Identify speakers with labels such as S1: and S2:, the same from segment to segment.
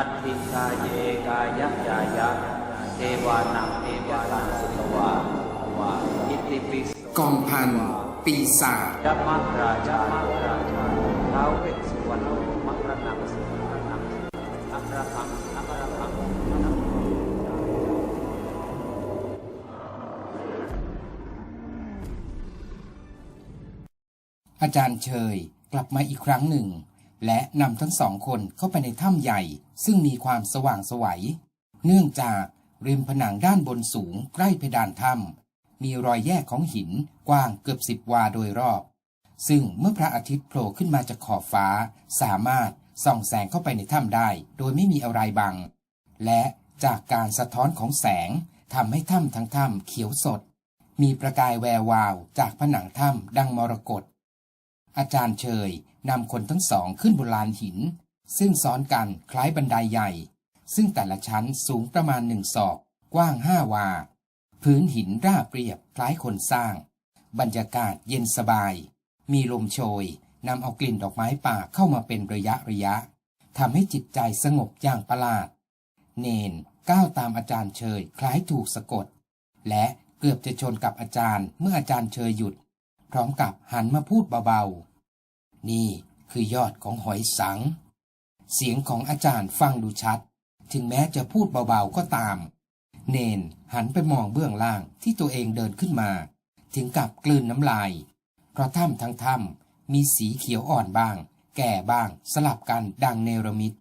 S1: อัตติกายเยกายะจายะเทวานังเทวานังสุตวาวาอิติปิโส
S2: กองพันปีศาจ
S1: ยัมมราชาราชาท้าวเวสสุวรรณมัครนังสุมัครนังอัครพังอัครพังอัครพัง
S2: อาจารย์เชยกลับมาอีกครั้งหนึ่ง และนำทั้งสองคนเข้าไปในถ้ำใหญ่ ซึ่งมีความสว่างสวัย เนื่องจากริมผนังด้านบนสูงใกล้เพดานถ้ำมีรอยแยกของหินกว้างเกือบสิบวาโดยรอบ ซึ่งเมื่อพระอาทิตย์โผล่ขึ้นมาจากขอบฟ้า สามารถส่องแสงเข้าไปในถ้ำได้ โดยไม่มีอะไรบัง และจากการสะท้อนของแสงทำให้ถ้ำทั้งถ้ำเขียวสด มีประกายแวววาวจากผนังถ้ำดังมรกตอาจารย์เชย นำคนทั้งสองขึ้นบนลานหิน ซึ่งซ้อนกันคล้ายบันไดใหญ่ ซึ่งแต่ละชั้นสูงประมาณหนึ่งศอก กว้างห้าวา พื้นหินราบเรียบคล้ายคนสร้าง บรรยากาศเย็นสบาย มีลมโชยนำเอากลิ่นดอกไม้ป่าเข้ามาเป็นระยะระยะทำให้จิตใจสงบอย่างประหลาด เนนก้าวตามอาจารย์เชยคล้ายถูกสะกด และเกือบจะชนกับอาจารย์เมื่ออาจารย์เชยหยุด พร้อมกับหันมาพูดเบาๆ นี่คือยอดของหอยสัง เสียงของอาจารย์ฟังดูชัด ถึงแม้จะพูดเบาๆก็ตาม เนนหันไปมองเบื้องล่างที่ตัวเองเดินขึ้นมา ถึงกับกลืนน้ำลาย เพราะถ้ำทั้งถ้ำมีสีเขียวอ่อนบ้าง แก่บ้างสลับกันดังเนรมิต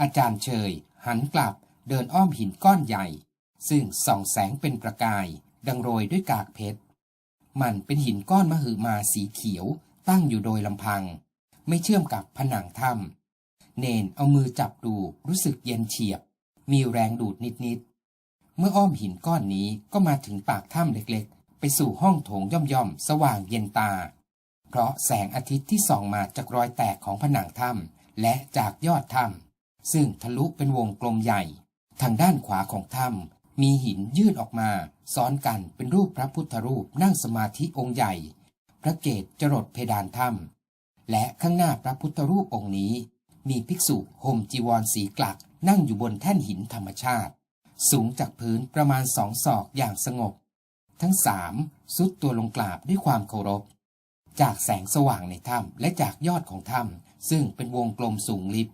S2: อาจารย์เชยหันกลับเดินอ้อมหินก้อนใหญ่ ซึ่งส่องแสงเป็นประกาย ดังโรยด้วยกากเพชร มันเป็นหินก้อนมหึมาสีเขียว ตั้งอยู่โดยลำพัง ไม่เชื่อมกับผนังถ้ำเนนเอามือจับดูรู้สึกเย็นเฉียบ มีแรงดูดนิดๆ เมื่ออ้อมหินก้อนนี้ก็มาถึงปากถ้ำเล็กๆ ไปสู่ห้องโถงย่อมๆ สว่างเย็นตา เพราะแสงอาทิตย์ที่ส่องมาจากรอยแตกของผนังถ้ำและจากยอดถ้ำซึ่งทะลุเป็นวงกลมใหญ่ ทางด้านขวาของถ้ำมีหินยื่นออกมา ซ้อนกันเป็นรูปพระพุทธรูปนั่งสมาธิองค์ใหญ่ พระเกศจรดเพดานถ้ำและข้างหน้าพระพุทธรูปองค์นี้ มีภิกษุห่มจีวรสีกลักนั่งอยู่บนแท่นหินธรรมชาติ สูงจากพื้นประมาณสองศอกอย่างสงบ ทั้งสามสุดตัวลงกราบด้วยความเคารพ จากแสงสว่างในถ้ำและจากยอดของถ้ำซึ่งเป็นวงกลมสูงลิบ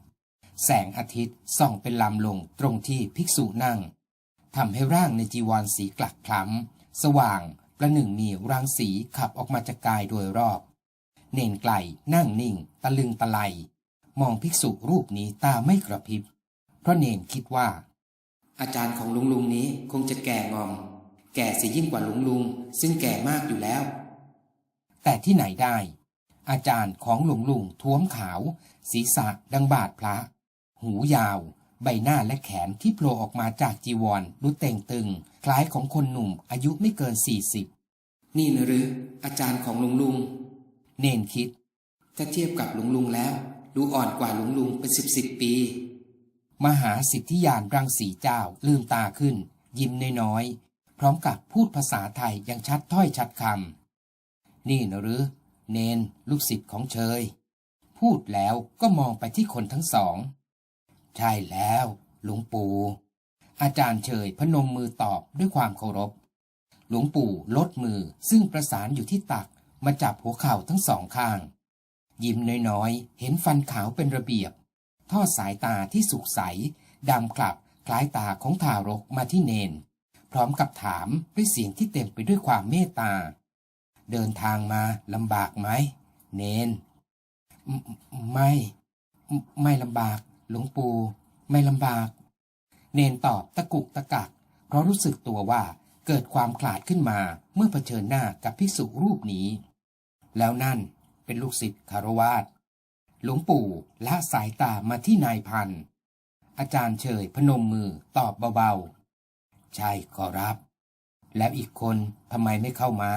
S2: แสงอาทิตย์ส่องเป็นลำลงตรงที่ภิกษุนั่งทำให้ร่างในจีวรสีกลักคล้ำสว่าง ประหนึ่งมีรังสีขับออกมาจากกายโดยรอบ เนนไกลนั่งนิ่ง ตะลึงตะไลมองภิกษุรูปนี้ตาไม่กระพริบ เพราะเนนคิดว่า อาจารย์ของลุงลุงนี้คงจะแก่งอม แก่เสียยิ่งกว่าลุงลุง ซึ่งแก่มากอยู่แล้ว แต่ที่ไหนได้ อาจารย์ของลวงลุงท้วมขาว ศีรษะดังบาดพระ หูยาว ใบหน้าและแขนที่โผล่ออกมาจากจีวรดูเต่งตึง คล้ายของคนหนุ่มอายุไม่เกินสี่สิบนี่นะหรือ อาจารย์ของลุงลุง เนนคิด ถ้าเทียบกับลุงลุงแล้ว ดูอ่อนกว่าลุงลุงเป็นสิบสิบปี มหาสิทธิยานรังสีเจ้าลืมตาขึ้น ยิ้มน้อยๆ พร้อมกับพูดภาษาไทยอย่างชัดถ้อยชัดคำนี่นะหรือ เนนลูกศิษย์ของเชย พูดแล้วก็มองไปที่คนทั้งสอง ใช่แล้ว หลวงปู่อาจารย์เชยพนมมือตอบด้วยความเคารพ หลวงปู่ลดมือซึ่งประสานอยู่ที่ตักมาจับหัวเข่าทั้งสองข้าง ยิ้มน้อยๆ เห็นฟันขาวเป็นระเบียบ ทอดสายตาที่สุกใสดำคลับคล้ายตาของทารกมาที่เนน พร้อมกับถามด้วยเสียงที่เต็มไปด้วยความเมตตา เดินทางมาลำบากไหม เนน ไม่ ไม่ลำบาก หลวงปู่ไม่ลำบาก เนนตอบตะกุกตะกัก เพราะรู้สึกตัวว่าเกิดความขลาดขึ้นมาเมื่อเผชิญหน้ากับภิกษุรูปนี้ แล้วนั่นเป็นลูกศิษย์คารวาสหลวงปู่ละสายตามาที่นายพันอาจารย์เฉยพนมมือตอบเบาๆ ใช่ขอรับ แล้วอีกคนทำไมไม่เข้ามา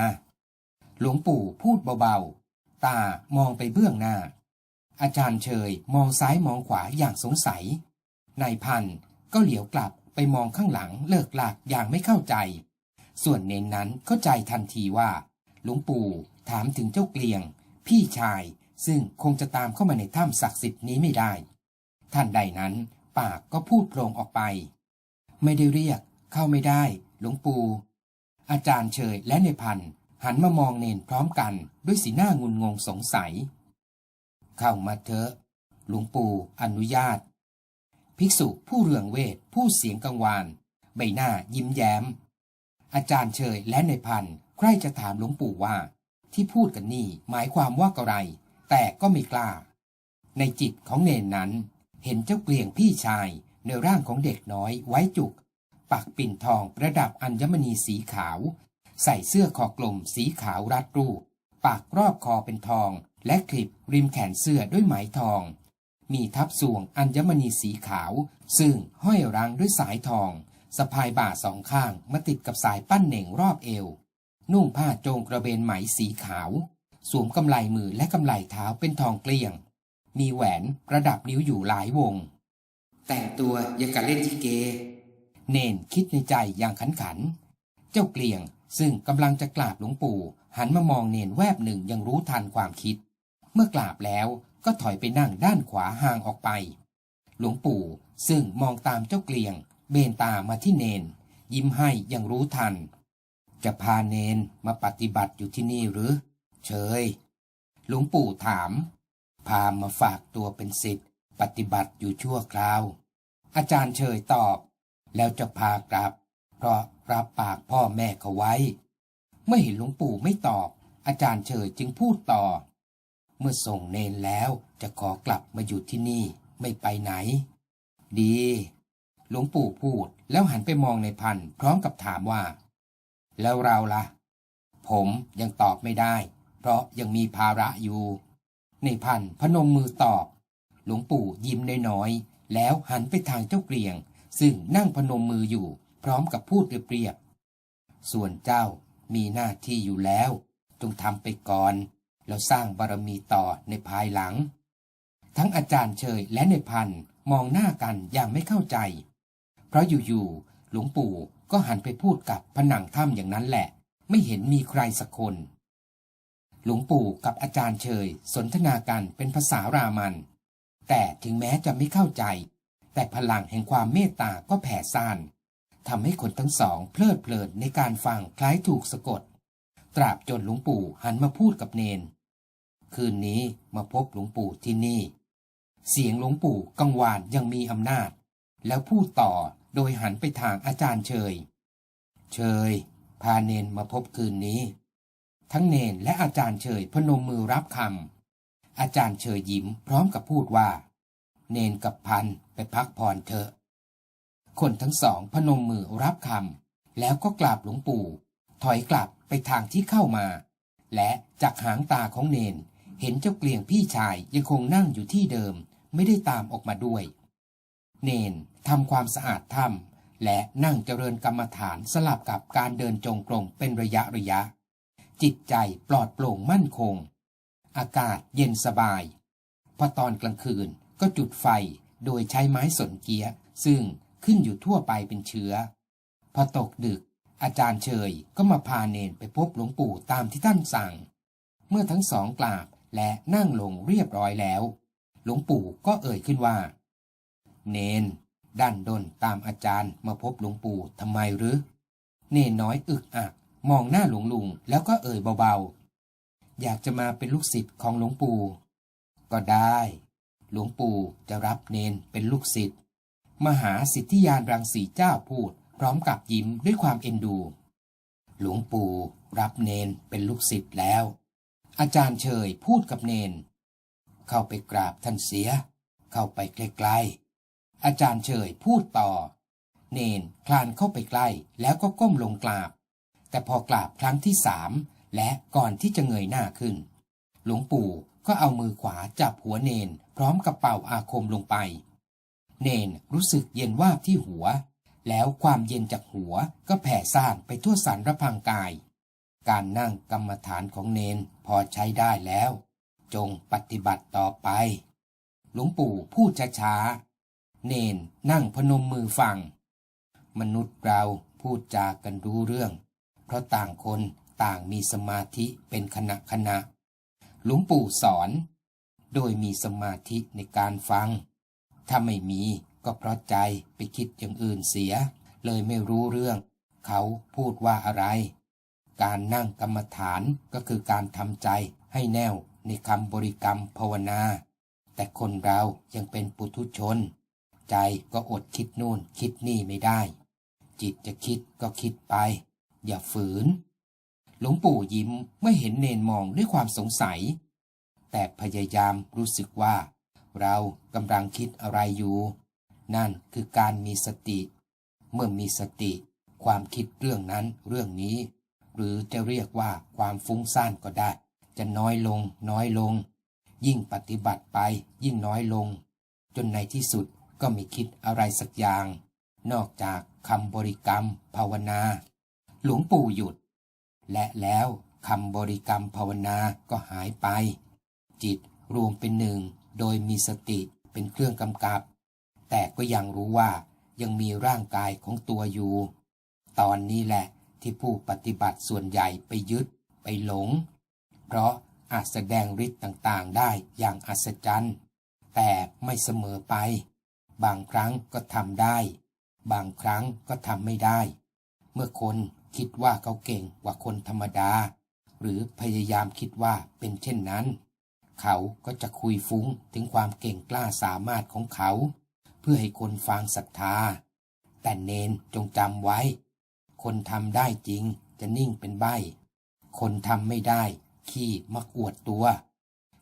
S2: หลวงปู่พูดเบาๆ ตามองไปเบื้องหน้า อาจารย์เฉยมองซ้ายมองขวาอย่างสงสัย นายพันก็เหลียวกลับไปมองข้างหลังเลิกหลักอย่างไม่เข้าใจ ส่วนเนนนั้นเข้าใจทันทีว่า หลวงปู่ถามถึงเจ้าเกลียง พี่ชายซึ่งคงจะตามเข้ามาในถ้ำศักดิ์สิทธิ์นี้ไม่ได้ ท่านใดนั้นปากก็พูดโพรงออกไป ไม่ได้เรียก เข้าไม่ได้ หลวงปู่ อาจารย์เฉยและในพันหันมามองเนนพร้อมกันด้วยสีหน้างุนงงสงสัย เข้ามาเถอะ หลวงปู่อนุญาต ภิกษุผู้เรืองเวทผู้เสียงกังวาน ใบหน้ายิ้มแย้ม อาจารย์เฉยและในพันใกล้จะถามหลวงปู่ว่า ที่พูดกันนี่หมายความว่าอะไร แต่ก็ไม่กล้า ในจิตของเนนนั้น เห็นเจ้าเกลียงพี่ชายในร่างของเด็กน้อยไว้จุก ปักปิ่นทองประดับอัญมณีสีขาว ใส่เสื้อคอกลมสีขาวรัดรูปปากรอบคอเป็นทอง และคลิปริมแขนเสื้อด้วยไหมทอง มีทับสวงอัญมณีสีขาว ซึ่งห้อยรังด้วยสายทองสะพายบ่าสองข้างมาติดกับสายปั้นเหน่งรอบเอว นุ่งผ้าโจงกระเบนไหมสีขาว สวมกำไลมือและกำไลเท้าเป็นทองเกลี้ยง มีแหวนประดับนิ้วอยู่หลายวง แต่งตัวยังกับเล่นจิเก เนนคิดในใจอย่างขันขัน เจ้าเกลียงซึ่งกำลังจะกราบหลวงปู่ หันมามองเนนแวบหนึ่งยังรู้ทันความคิด เมื่อกราบแล้วก็ถอยไปนั่งด้านขวาห่างออกไป หลวงปู่ซึ่งมองตามเจ้าเกลียง เบนตามาที่เนน ยิ้มให้ยังรู้ทัน จะพาเนนมาปฏิบัติอยู่ที่นี่หรือ เฉย หลวงปู่ถาม พามาฝากตัวเป็นศิษย์ปฏิบัติอยู่ชั่วคราว อาจารย์เฉยตอบ แล้วจะพากลับ เพราะรับปากพ่อแม่เขาไว้ เมื่อเห็นหลวงปู่ไม่ตอบ อาจารย์เฉยจึงพูดต่อ เมื่อส่งเนนแล้วจะขอกลับมาอยู่ที่นี่ไม่ไปไหน ดี หลวงปู่พูดแล้วหันไปมองในพันพร้อมกับถามว่า แล้วเราล่ะ ผมยังตอบไม่ได้ เพราะยังมีภาระอยู่ ในพันพนมมือตอบ หลวงปู่ยิ้มน้อยๆแล้วหันไปทางเจ้าเกลียง ซึ่งนั่งพนมมืออยู่ พร้อมกับพูดเรียบๆส่วนเจ้ามีหน้าที่อยู่แล้ว จงทำไปก่อน แล้วสร้างบารมีต่อในภายหลัง ทั้งอาจารย์เชยและในพันมองหน้ากันอย่างไม่เข้าใจ เพราะอยู่ๆหลวงปู่ก็หันไปพูดกับผนังถ้ำอย่างนั้นแหละ ไม่เห็นมีใครสักคน หลวงปู่กับอาจารย์เชยสนทนากันเป็นภาษารามัน แต่ถึงแม้จะไม่เข้าใจ แต่พลังแห่งความเมตตาก็แผ่ซ่านทำให้คนทั้งสองเพลิดเพลินในการฟังคล้ายถูกสะกด ตราบจนหลวงปู่หันมาพูดกับเนน คืนนี้มาพบหลวงปู่ที่นี่ เสียงหลวงปู่กังวานยังมีอำนาจ แล้วพูดต่อโดยหันไปทางอาจารย์เชย เชย พาเนนมาพบคืนนี้ ทั้งเนนและอาจารย์เชยพนมมือรับคำอาจารย์เชยยิ้มพร้อมกับพูดว่า เนนกับพันไปพักผ่อนเถอะ คนทั้งสองพนมมือรับคำแล้วก็กราบหลวงปู่ ถอยกลับ ทางที่เข้ามา และจากหางตาของเนน เห็นเจ้าเกลียงพี่ชายยังคงนั่งอยู่ที่เดิม ไม่ได้ตามออกมาด้วย เนนทำความสะอาดถ้ำและนั่งเจริญกรรมฐานสลับกับการเดินจงกรมเป็นระยะระยะ จิตใจปลอดโปร่งมั่นคง อากาศเย็นสบาย พอตอนกลางคืนก็จุดไฟโดยใช้ไม้สนเกียซึ่งขึ้นอยู่ทั่วไปเป็นเชื้อ พอตกดึก อาจารย์เชยก็มาพาเนนไปพบหลวงปู่ตามที่ท่านสั่ง เมื่อทั้งสองกราบและนั่งลงเรียบร้อยแล้ว หลวงปู่ก็เอ่ยขึ้นว่า เนนด้านดนตามอาจารย์มาพบหลวงปู่ทำไมหรือ เนนน้อยอึกอักมองหน้าหลวงลุงแล้วก็เอ่ยเบาๆ อยากจะมาเป็นลูกศิษย์ของหลวงปู่ ก็ได้ หลวงปู่จะรับเนนเป็นลูกศิษย์มหาสิทธิยานรังสีเจ้าพูด พร้อมกับยิ้มด้วยความเอ็นดู หลวงปู่รับเนนเป็นลูกศิษย์แล้ว อาจารย์เฉยพูดกับเนน เข้าไปกราบท่านเสีย เข้าไปใกล้ๆ อาจารย์เฉยพูดต่อ เนนคลานเข้าไปใกล้แล้วก็ก้มลงกราบ แต่พอกราบครั้งที่สามและก่อนที่จะเงยหน้าขึ้น หลวงปู่ก็เอามือขวาจับหัวเนน พร้อมกับเป่าอาคมลงไป เนนรู้สึกเย็นวาบที่หัว แล้วความเย็นจากหัวก็แผ่ซ่านไปทั่วสารพังกาย การนั่งกรรมฐานของเนนพอใช้ได้แล้ว จงปฏิบัติต่อไป หลวงปู่พูดช้าๆ เนนนั่งพนมมือฟัง มนุษย์เราพูดจากันรู้เรื่อง เพราะต่างคนต่างมีสมาธิเป็นขณะขณะ หลวงปู่สอน โดยมีสมาธิในการฟัง ถ้าไม่มี ก็เพราะใจไปคิดอย่างอื่นเสีย เลยไม่รู้เรื่อง เขาพูดว่าอะไร การนั่งกรรมฐานก็คือการทำใจให้แน่วในคำบริกรรมภาวนา แต่คนเรายังเป็นปุถุชน ใจก็อดคิดนู่นคิดนี่ไม่ได้ จิตจะคิดก็คิดไป อย่าฝืน หลวงปู่ยิ้มเมื่อเห็นเนนมองด้วยความสงสัย แต่พยายามรู้สึกว่า เรากำลังคิดอะไรอยู่ นั่นคือการมีสติ เมื่อมีสติ ความคิดเรื่องนั้นเรื่องนี้ หรือจะเรียกว่าความฟุ้งซ่านก็ได้ จะน้อยลง น้อยลง ยิ่งปฏิบัติไป ยิ่งน้อยลง จนในที่สุดก็ไม่คิดอะไรสักอย่าง นอกจากคำบริกรรม ภาวนา หลวงปู่หยุด และแล้วคำบริกรรมภาวนาก็หายไป จิตรวมเป็นหนึ่ง โดยมีสติเป็นเครื่องกำกับ แต่ก็ยังรู้ว่ายังมีร่างกายของตัวอยู่ ตอนนี้แหละที่ผู้ปฏิบัติส่วนใหญ่ไปยึดไปหลง เพราะอาจแสดงฤทธิ์ต่างๆได้อย่างอัศจรรย์ แต่ไม่เสมอไป บางครั้งก็ทำได้ บางครั้งก็ทำไม่ได้ เมื่อคนคิดว่าเขาเก่งกว่าคนธรรมดา หรือพยายามคิดว่าเป็นเช่นนั้น เขาก็จะคุยฟุ้งถึงความเก่งกล้าสามารถของเขา เพื่อให้คนฟังศรัทธา แต่เนนจงจำไว้ คนทำได้จริงจะนิ่งเป็นใบ คนทำไม่ได้ ขี้มักอวดตัว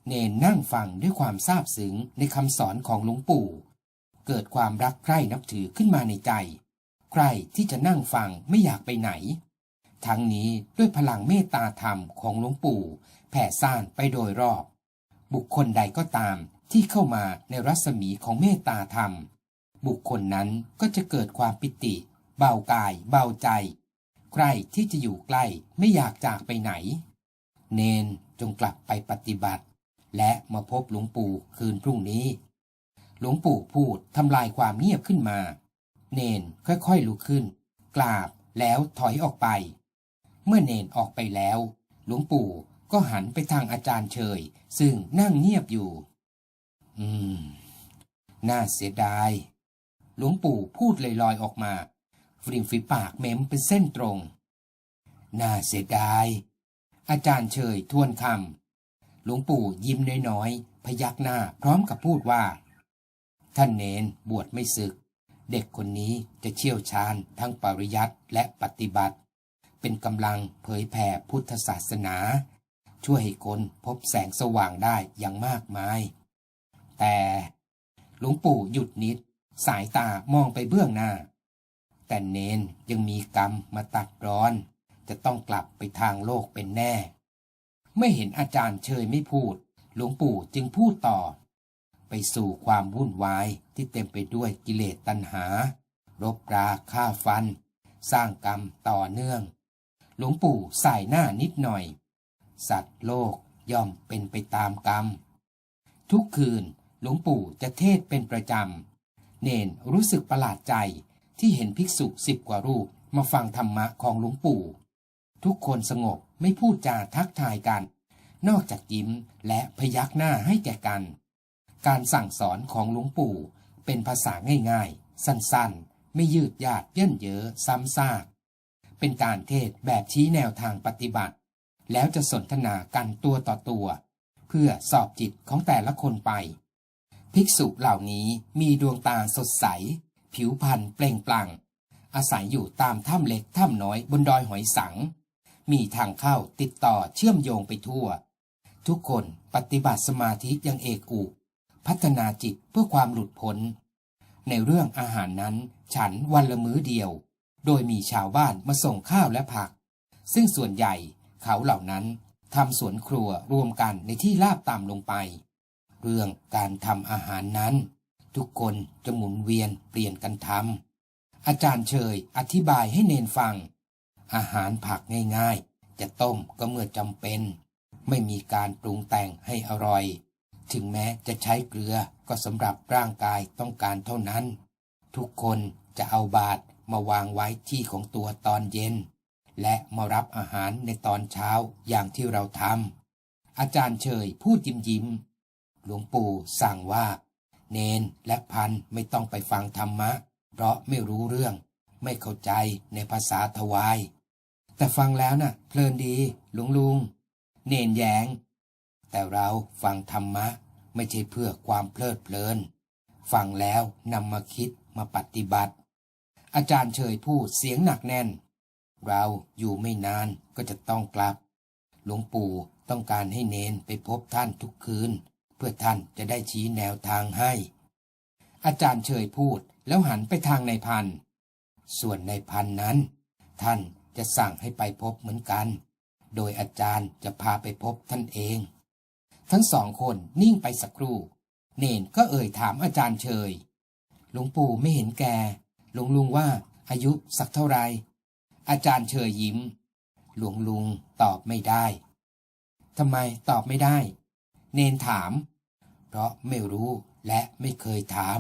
S2: เนนนั่งฟังด้วยความซาบซึ้งในคำสอนของหลวงปู่ เกิดความรักใคร่นับถือขึ้นมาในใจ ใครที่จะนั่งฟังไม่อยากไปไหน ทั้งนี้ด้วยพลังเมตตาธรรมของหลวงปู่ แผ่ซ่านไปโดยรอบ บุคคลใดก็ตาม ที่เข้ามาในรัศมีของเมตตาธรรม บุคคลนั้นก็จะเกิดความปิติ เบากาย เบาใจ ใครที่จะอยู่ใกล้ไม่อยากจากไปไหน เนนจงกลับไปปฏิบัติ และมาพบหลวงปู่คืนพรุ่งนี้ หลวงปู่พูดทำลายความเงียบขึ้นมา เนนค่อยๆลุกขึ้น กราบแล้วถอยออกไป เมื่อเนนออกไปแล้ว หลวงปู่ก็หันไปทางอาจารย์เฉย ซึ่งนั่งเงียบอยู่ อืม น่าเสียดาย หลวงปู่พูดลอยๆออกมาริมฝีปากเม้มเป็นเส้นตรง น่าเสียดาย อาจารย์เฉยทวนคำ หลวงปู่ยิ้มน้อยๆ พยักหน้าพร้อมกับพูดว่า ท่านเนนบวชไม่ศึก เด็กคนนี้จะเชี่ยวชาญทั้งปริยัติและปฏิบัติ เป็นกำลังเผยแผ่พุทธศาสนา ช่วยให้คนพบแสงสว่างได้อย่างมากมาย แต่หลวงปู่หยุดนิด สายตามองไปเบื้องหน้า แต่เนนยังมีกรรมมาตัดร้อน จะต้องกลับไปทางโลกเป็นแน่ ไม่เห็นอาจารย์เชยไม่พูด หลวงปู่จึงพูดต่อ ไปสู่ความวุ่นวายที่เต็มไปด้วยกิเลสตัณหา รบราฆ่าฟัน สร้างกรรมต่อเนื่อง หลวงปู่ใส่หน้านิดหน่อย สัตว์โลกย่อมเป็นไปตามกรรม ทุกคืน หลวงปู่จะเทศเป็นประจำ เนนรู้สึกประหลาดใจที่เห็นภิกษุสิบกว่ารูปมาฟังธรรมะของหลวงปู่ ทุกคนสงบไม่พูดจาทักทายกัน นอกจากยิ้มและพยักหน้าให้แก่กัน การสั่งสอนของหลวงปู่เป็นภาษาง่ายๆ สั้นๆ ไม่ยืดยาดเย่นเยอซ้ำซากเป็นการเทศแบบชี้แนวทางปฏิบัติ แล้วจะสนทนากันตัวต่อตัว เพื่อสอบจิตของแต่ละคนไป ภิกษุเหล่านี้มีดวงตาสดใส ผิวพรรณเปล่งปลั่ง อาศัยอยู่ตามถ้ำเล็กถ้ำน้อยบนดอยหอยสัง มีทางเข้าติดต่อเชื่อมโยงไปทั่ว ทุกคนปฏิบัติสมาธิอย่างเอกอุพัฒนาจิตเพื่อความหลุดพ้น ในเรื่องอาหารนั้นฉันวันละมื้อเดียว โดยมีชาวบ้านมาส่งข้าวและผัก ซึ่งส่วนใหญ่เขาเหล่านั้นทำสวนครัวรวมกันในที่ลาบต่ำลงไป เรื่องการทำอาหารนั้น ทุกคนจะหมุนเวียนเปลี่ยนกันทำอาจารย์เชยอธิบายให้เนนฟัง อาหารผักง่ายๆ จะต้มก็เมื่อจำเป็น ไม่มีการปรุงแต่งให้อร่อย ถึงแม้จะใช้เกลือก็สำหรับร่างกายต้องการเท่านั้น ทุกคนจะเอาบาตรมาวางไว้ที่ของตัวตอนเย็น และมารับอาหารในตอนเช้าอย่างที่เราทำอาจารย์เชยพูดยิ้มยิ้ม หลวงปู่สั่งว่า เนนและพันไม่ต้องไปฟังธรรมะ เพราะไม่รู้เรื่อง ไม่เข้าใจในภาษาทวาย แต่ฟังแล้วน่ะ เพลินดี หลุงลุง เนนแยง แต่เราฟังธรรมะ ไม่ใช่เพื่อความเพลิดเพลิน ฟังแล้วนำมาคิดมาปฏิบัติ อาจารย์เฉยพูดเสียงหนักแน่น เราอยู่ไม่นานก็จะต้องกลับ หลวงปู่ต้องการให้เนนไปพบท่านทุกคืน พื่อท่านจะได้ชี้แนวทางให้ อาจารย์เฉยพูดแล้วหันไปทางในพัน ส่วนในพันนั้น ท่านจะสั่งให้ไปพบเหมือนกัน โดยอาจารย์จะพาไปพบท่านเอง ทั้งสองคนนิ่งไปสักครู่ เนนก็เอ่ยถามอาจารย์เฉย หลวงปู่ไม่เห็นแก่หลวงลุงว่าอายุสักเท่าไร อาจารย์เฉยยิ้ม หลวงลุงตอบไม่ได้ ทำไมตอบไม่ได้ เนนถาม เพราะไม่รู้และไม่เคยถาม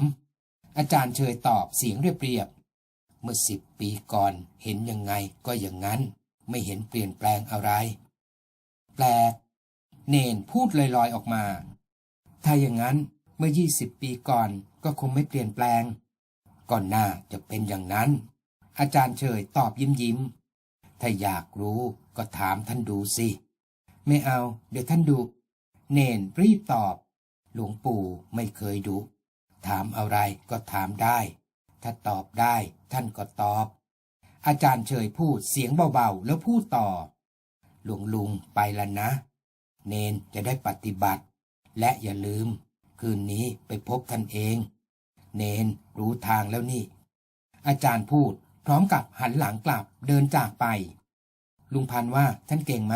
S2: อาจารย์เฉยตอบเสียงเรียบๆเมื่อสิบปีก่อนเห็นยังไงก็อย่างนั้น ไม่เห็นเปลี่ยนแปลงอะไร แปลก เนนพูดลอยๆออกมา ถ้าอย่างนั้นเมื่อยี่สิบปีก่อนก็คงไม่เปลี่ยนแปลง ก่อนหน้าจะเป็นอย่างนั้น อาจารย์เฉยตอบยิ้มยิ้มถ้าอยากรู้ก็ถามท่านดูสิ ไม่เอา เดี๋ยวท่านดู เนนรีบตอบ หลวงปู่ไม่เคยดุถามอะไรก็ถามได้ ถ้าตอบได้ท่านก็ตอบ อาจารย์เฉยพูดเสียงเบาๆ แล้วพูดต่อ หลวงลุงไปแล้วนะ เนนจะได้ปฏิบัติ และอย่าลืม คืนนี้ไปพบท่านเอง เนนรู้ทางแล้วนี่ อาจารย์พูดพร้อมกับหันหลังกลับเดินจากไป ลุงพันว่าท่านเก่งไหม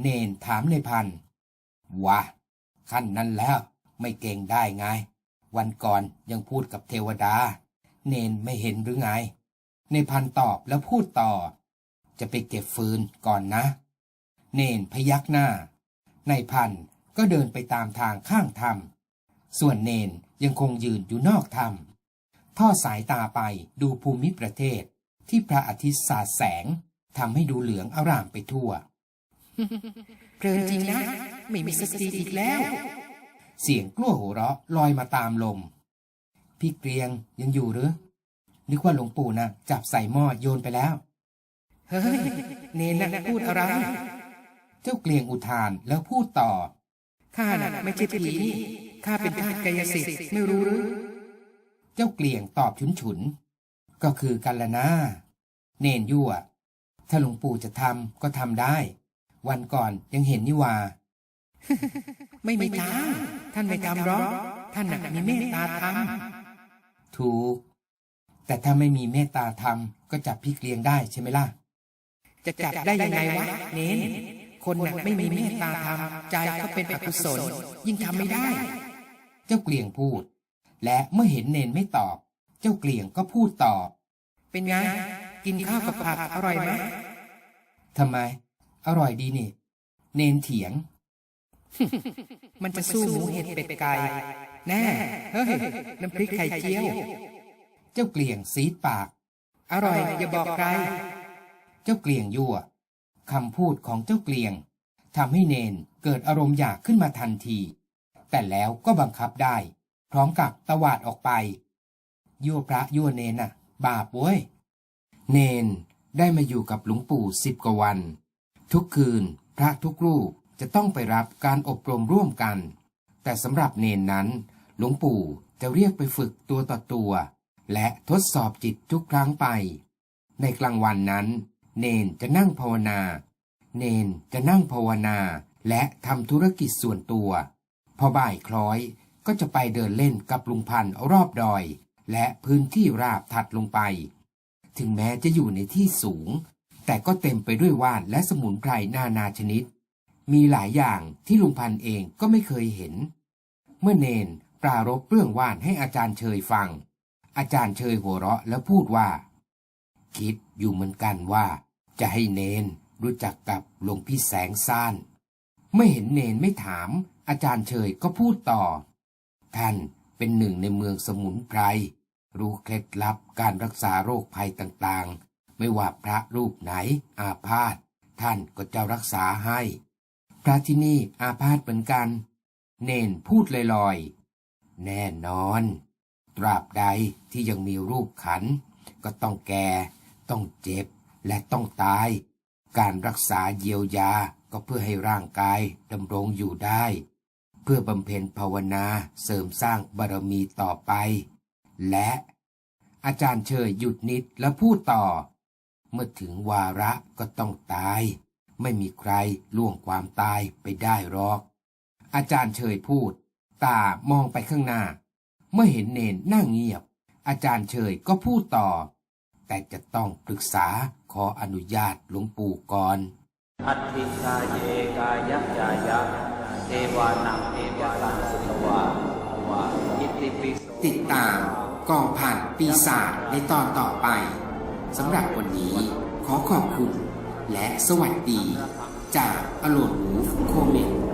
S2: เนนถามในพันธุ์วะ ขั้นนั้นแล้วไม่เก่งได้ไง วันก่อนยังพูดกับเทวดา เนนไม่เห็นหรือไง ในพันตอบแล้วพูดต่อ จะไปเก็บฟืนก่อนนะ เนนพยักหน้า ในพันก็เดินไปตามทางข้างธรรม ส่วนเนนยังคงยืนอยู่นอกธรรม ทอดสายตาไปดูภูมิประเทศที่พระอาทิตย์สาดแสงทำให้ดูเหลืองอร่ามไปทั่ว
S3: เพลินจริงนะ ไม่มีสติอีกแล้ว
S2: เสียงกลัวหัวเราะลอยมาตามลม พี่เกรียงยังอยู่หรือนึกว่าหลวงปู่นะจับใส่หม้อโยนไปแล้ว
S3: เฮ้ย เนนน่ะพูดอะไร
S2: เจ้าเกลียงอุทานแล้วพูดต่อ
S3: ข้าน่ะไม่ใช่ผีนี่ ข้าเป็นทาสกายสิทธิ์ไม่รู้หรือ
S2: เจ้าเกลียงตอบฉุนฉุนๆก็คือกันละนะเนนยั่ว ถ้าหลวงปู่จะทำก็ทำได้ วันก่อนยังเห็นนี่หว่า
S3: ไม่มีทางท่านไม่ทำหรอกท่านน่ะมีเมตตาธรรม
S2: ถูก แต่ถ้าไม่มีเมตตาธรรมก็จับพี่เกลียงได้ใช่ไหมล่ะ
S3: จะจับได้ยังไงวะ เนนคนน่ะไม่มีเมตตาธรรมใจก็เป็นอกุศล ยิ่งทำไม่ได้
S2: เจ้าเกลียงพูด และเมื่อเห็นเนนไม่ตอบ เจ้าเกลียงก็พูดตอบ
S3: เป็นไง กินข้าวกับผักอร่อยไหม
S2: ทำไม อร่อยดีนี่ เนนเถียง
S3: มันจะสู้หมูเห็ดเป็ดไก่แน่เฮ้ยน้ำพริกไข่เจียว
S2: เจ้าเกลียงซีดปาก
S3: อร่อยอย่าบอกใคร
S2: เจ้าเกลียงยั่วคำพูดของเจ้าเกลียงทำให้เนนเกิดอารมณ์อยากขึ้นมาทันที แต่แล้วก็บังคับได้ พร้อมกับตวาดออกไป ยั่วพระยั่วเนนน่ะ บาปเว้ย เนนได้มาอยู่กับหลวงปู่สิบกว่าวัน ทุกคืนพระทุกรูป จะต้องไปรับการอบรมร่วมกัน แต่สำหรับเนนนั้น หลวงปู่จะเรียกไปฝึกตัวต่อตัว และทดสอบจิตทุกครั้งไป ในกลางวันนั้น เนนจะนั่งภาวนา เนนจะนั่งภาวนาและทำธุรกิจส่วนตัว พอบ่ายคล้อยก็จะไปเดินเล่นกับลุงพันธ์รอบดอย และพื้นที่ราบถัดลงไป ถึงแม้จะอยู่ในที่สูง แต่ก็เต็มไปด้วยว่านและสมุนไพรนานาชนิด มีหลายอย่างที่ลุงพันเองก็ไม่เคยเห็น เมื่อเนนปรารบเรื่องว่านให้อาจารย์เชยฟัง อาจารย์เชยหัวเราะแล้วพูดว่า คิดอยู่เหมือนกันว่า จะให้เนนรู้จักกับหลวงพี่แสงซ่านเมื่อเห็นเนนไม่ถาม อาจารย์เชยก็พูดต่อ ท่านเป็นหนึ่งในเมืองสมุนไพรรู้เคล็ดลับการรักษาโรคภัยต่างๆ ไม่ว่าพระรูปไหนอาพาธท่านก็จะรักษาให้ พระที่นี่อาพาธเหมือนกัน เนนพูดลอยๆ แน่นอน ตราบใดที่ยังมีรูปขัน ก็ต้องแก่ ต้องเจ็บ และต้องตาย การรักษาเยียวยาก็เพื่อให้ร่างกายดำรงอยู่ได้ เพื่อบำเพ็ญภาวนาเสริมสร้างบารมีต่อไป และ อาจารย์เชยหยุดนิดแล้วพูดต่อ เมื่อถึงวาระก็ต้องตาย ไม่มีใครล่วงความตายไปได้หรอก อาจารย์เชยพูด ตามองไปข้างหน้า เมื่อเห็นเนนนั่งเงียบ อาจารย์เชยก็พูดต่อ แต่จะต้องปรึกษาขออนุญาตหลวงปู่ก่อน
S1: อัติกาเยกายัจายะเทวานังเทวานังสุตวาวาอิติปิโส
S2: ติดตามกองผ่านปีศาจในตอนต่อไปสำหรับวันนี้ขอขอบคุณ และสวัสดี จากอโลนวูฟโคเมน